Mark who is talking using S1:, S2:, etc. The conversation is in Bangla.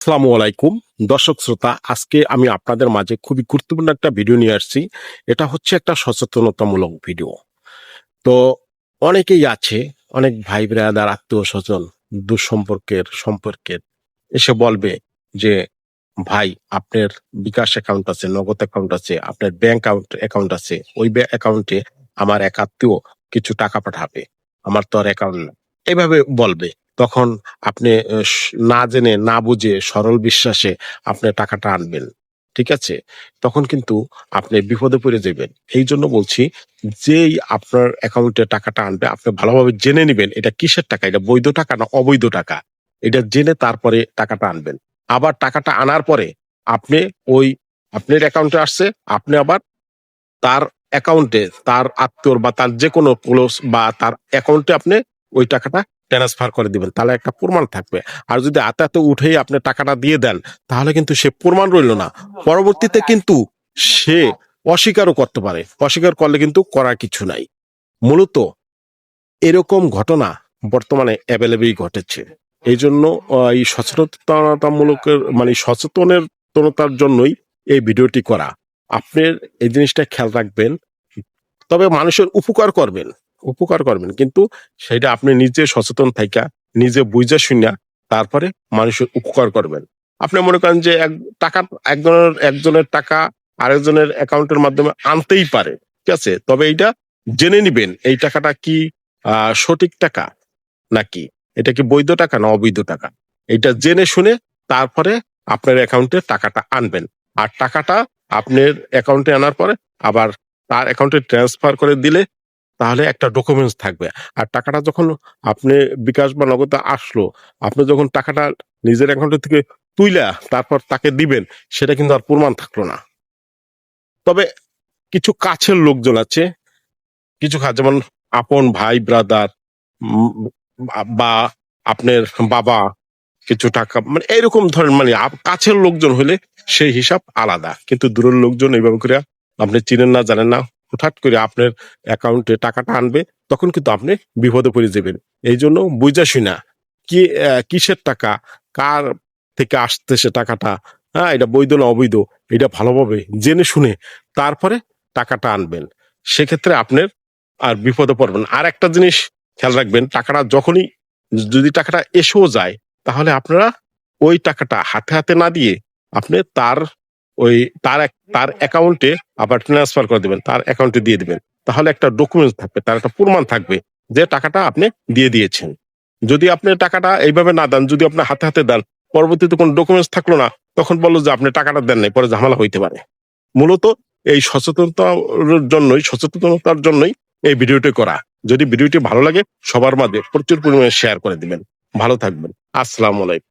S1: আসসালামু আলাইকুম। দর্শক শ্রোতা, আজকে আমি আপনাদের মাঝে খুবই গুরুত্বপূর্ণ একটা ভিডিও নিয়ে আসছি। এটা হচ্ছে একটা সচেতনতামূলক ভিডিও। তো অনেকেই আছে, অনেক ভাই ব্রাদার, আত্মীয় স্বজন দুঃসম্পর্কের সম্পর্কের এসে বলবে যে, ভাই, আপনার বিকাশ অ্যাকাউন্ট আছে, নগদ অ্যাকাউন্ট আছে, আপনার ব্যাংক অ্যাকাউন্ট আছে। ওই অ্যাকাউন্টে আমার এক আত্মীয় কিছু টাকা পাঠাবে। আমার তো আর অ্যাকাউন্ট না। এভাবে বলবে। তখন আপনি না জেনে, না বুঝে, সরল বিশ্বাসে আপনি টাকাটা আনবেন, ঠিক আছে? তখন কিন্তু আপনি বিপদে পড়ে যাবেন। এই জন্য বলছি, যেই আপনার অ্যাকাউন্টে টাকাটা আনবে, আপনি ভালোভাবে জেনে নেবেন এটা কিসের টাকা? এটা বৈধ টাকা না অবৈধ টাকা? এটা জেনে তারপরে টাকাটা আনবেন। আবার টাকাটা আনার পরে আপনি ওই আপনার অ্যাকাউন্টে আসছে, আপনি আবার তার অ্যাকাউন্টে, তার আত্মীয়র বা তার যে কোনো ক্লোজ বা তার অ্যাকাউন্টে আপনি ওই টাকাটা ট্রান্সফার করে দিবেন। তাহলে একটা প্রমাণ থাকবে। আর যদি আতে আতে উঠেই আপনি টাকাটা দিয়ে দেন, তাহলে কিন্তু সে প্রমাণ রইল না। পরবর্তীতে কিন্তু সে অস্বীকারও করতে পারে। অস্বীকার করলে কিন্তু করার কিছু নাই। মূলত এরকম ঘটনা বর্তমানে অ্যাভেলেবেলই ঘটেছে। এই জন্য এই সচেতনতামূলকের মানে সচেতনতার জন্যই এই ভিডিওটি করা। আপনার এই জিনিসটা খেয়াল রাখবেন। তবে মানুষের উপকার করবেন। উপকার করবেন। কিন্তু সেটা আপনি নিজে সচেতন থাইকা, নিজে বুঝে শুনিয়া তারপরে মানুষের উপকার করবেন। আপনি মনে করেন যে এক টাকা, একজনের একজনের টাকা আরেকজনের অ্যাকাউন্টের মাধ্যমে আনতেই পারে, ঠিক আছে? তবে এইটা জেনে নিবেন, এই টাকাটা কি সঠিক টাকা নাকি? এটা কি বৈধ টাকা না অবৈধ টাকা? এটা জেনে শুনে তারপরে আপনার অ্যাকাউন্টে টাকাটা আনবেন। আর টাকাটা আপনার অ্যাকাউন্টে আনার পরে আবার তার অ্যাকাউন্টে ট্রান্সফার করে দিলে তাহলে একটা ডকুমেন্টস থাকবে। আর টাকাটা যখন আপনি বিকাশ বা নগদে আসলো, আপনি যখন টাকাটা নিজের অ্যাকাউন্ট থেকে তুইলা, তারপর তাকে দিবেন, সেটা কিন্তু আর প্রমাণ থাকল না। তবে কিছু কাছের লোকজন আছে, কিছু কাজ যেমন আপন ভাই ব্রাদার বা আপনার বাবা, কিছু টাকা মানে এরকম ধরেন মানে কাছের লোকজন হলে সেই হিসাব আলাদা। কিন্তু দূরের লোকজন এইভাবে করে আপনি চিনেন না, জানেন না হঠাৎ করে আপনার অ্যাকাউন্টে টাকাটা আনবে, তখন কিন্তু আপনি বিপদে পড়ে যাবেন। এই জন্য বুঝা শুনা কি কিসের টাকা, কার থেকে আসতেছে টাকাটা হ্যাঁ এটা বৈধ না অবৈধ, এটা ভালোভাবে জেনে শুনে তারপরে টাকাটা আনবেন। সেক্ষেত্রে আপনার আর বিপদে পড়বেন আর একটা জিনিস খেয়াল রাখবেন, টাকাটা যখনই যদি টাকাটা এসেও যায়, তাহলে আপনারা ওই টাকাটা হাতে হাতে না দিয়ে আপনি তার ওই তার তার অ্যাকাউন্টে আবার ট্রান্সফার করে দেবেন তার অ্যাকাউন্টে দিয়ে দেবেন। তাহলে একটা ডকুমেন্টস থাকবে তার একটা প্রমাণ থাকবে যে টাকাটা আপনি দিয়ে দিয়েছেন। যদি আপনি টাকাটা এইভাবে না দেন যদি আপনি হাতে হাতে দেন পরবর্তীতে কোনো ডকুমেন্টস থাকল না তখন বলল যে আপনি টাকাটা দেন নাই পরে ঝামেলা হইতে পারে। মূলত এই সচেতনতার জন্যই সচেতনতার জন্যই এই ভিডিওটি করা। যদি ভিডিওটি ভালো লাগে সবার মাঝে প্রচুর পরিমাণে শেয়ার করে দিবেন। ভালো থাকবেন। আসসালামু আলাইকুম।